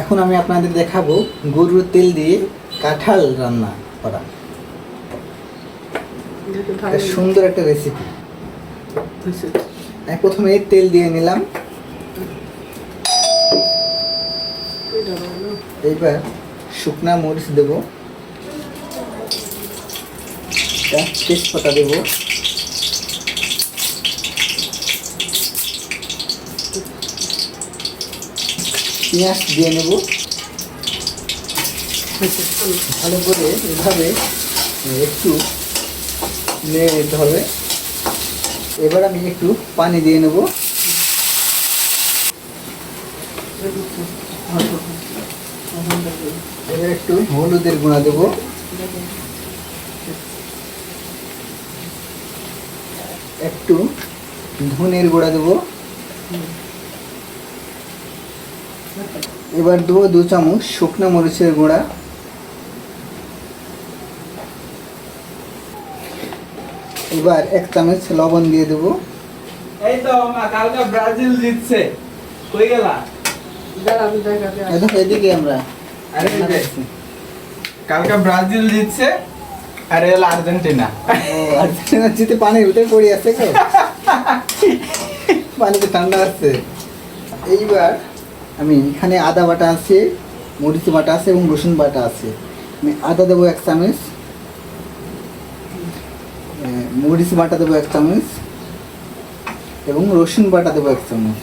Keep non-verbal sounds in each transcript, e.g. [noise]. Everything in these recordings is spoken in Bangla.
এখন আমি আপনাদের দেখাবো গরুর তেল দিয়ে কাঁঠাল রান্না করা। সুন্দর একটা রেসিপি আমি প্রথমে তেল দিয়ে নিলাম। এইবার শুকনা মরিচ দেবো। তেজপাতা দেবো। পেঁয়াজ দিয়ে নেব। ভালো করে এভাবে একটু নেড়ে নিতে হবে। এবার আমি একটু পানি দিয়ে নেব। এবার একটু হলুদের গুঁড়া দেবো। একটু ধনের গুঁড়া দেবো। এবার দেবো দু চামচ শুকনো মরিচের গুঁড়া। এবার এক চামচ লবণ দিয়ে দেবো। এই তো মা কালকে ব্রাজিল জিতছে। কই গেলা? এদিকে আমরা আরে কালকে ব্রাজিল জিতছে আর এলা আর্জেন্টিনা। ও আর্জেন্টিনা জিতে পানির ভিতরে পড়ে আছে তো [laughs] পানিতে ঠান্ডা আছে। এইবার আমি এখানে আদা বাটা আছে, মরিচ বাটা আছে এবং রসুন বাটা আছে। আমি আদা দেবো এক চামচ মরিচ বাটা দেবো এক চামচ এবং রসুন বাটা দেবো এক চামচ।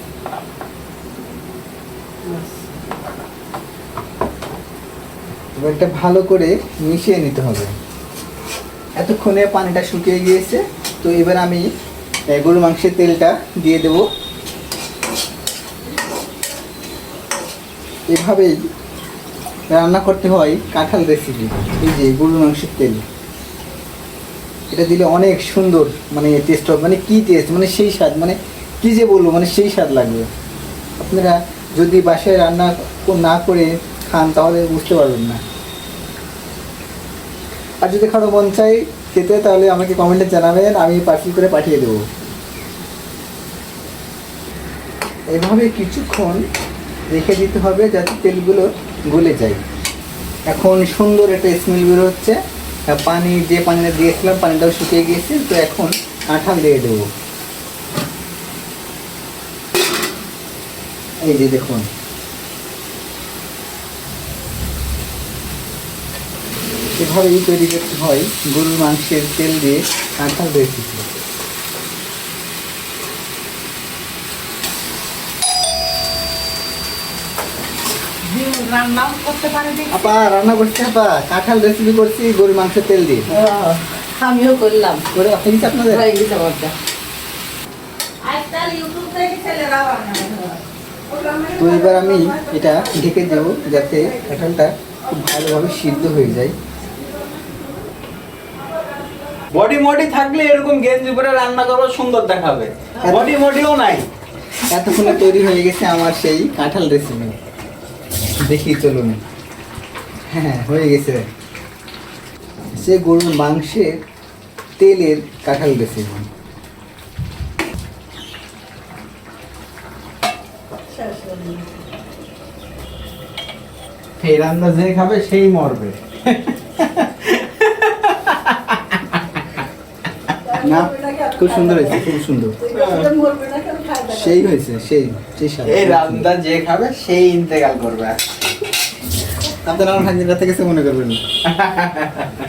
এবার এটা ভালো করে মিশিয়ে নিতে হবে। এতক্ষণে পানিটা শুকিয়ে গিয়েছে, তো এবার আমি গরু মাংসের তেলটা দিয়ে দেব। এভাবেই রান্না করতে হয় কাঁঠাল রেসিপি এই যে গরুর মাংসের তেল। এটা দিলে অনেক সুন্দর মানে টেস্ট হবে মানে কী টেস্ট মানে সেই স্বাদ মানে কী যে বলব মানে সেই স্বাদ লাগবে। আপনারা যদি বাসায় রান্না না করে খান, তাহলে বুঝতে পারবেন না। আর যদি কারও মন চাই খেতে, তাহলে আমাকে কমেন্টে জানাবেন, আমি পার্সেল করে পাঠিয়ে দেবো। এভাবে কিছুক্ষণ রেখে দিতে হবে যাতে তেলগুলো গলে যায়। এখন সুন্দর একটা স্মেল বেরোচ্ছে আর পানি, যে পানিটা দিয়েছিলাম, পানিটাও শুকিয়ে গিয়েছে। তো এখন আঠাল দিয়ে দেবো। এই যে দেখুন। এভাবেই তৈরি করতে হয় গরুর মাংসের তেল দিয়ে কাঁঠাল রেসিপি রান্নাও করতে পারে আপা রান্না করছি আপা। কাঁঠাল রেসিপি করছি মাংসের তেল দিয়ে। আমিও করলাম। করে আপনাদের? হয়ে গেছে আমারটা। তো এবার আমি এটা ঢেকে দেবো যাতে কাঁঠালটা খুব ভালোভাবে সিদ্ধ হয়ে যায়। বডি মডি থাকলে এরকম গেঞ্জি পরে রান্না করব সুন্দর দেখাবে। বডি মডিও নাই। এতক্ষণে তৈরি হয়ে গেছে আমার সেই কাঁঠাল রেসিপি দেখি চলুন। হ্যাঁ হয়ে গেছে। সে গরুর মাংসের তেলের কাঁঠাল রেসিপি এই রান্না যে খাবে সেই মরবে। না খুব সুন্দর হয়েছে খুব সুন্দর। সেই হয়েছে সেই এই রান্না যে খাবে সেই ইন্তেকাল করবে। আপনারা আমার ভাঞ্জিরা থেকে মনে করবেন। [laughs]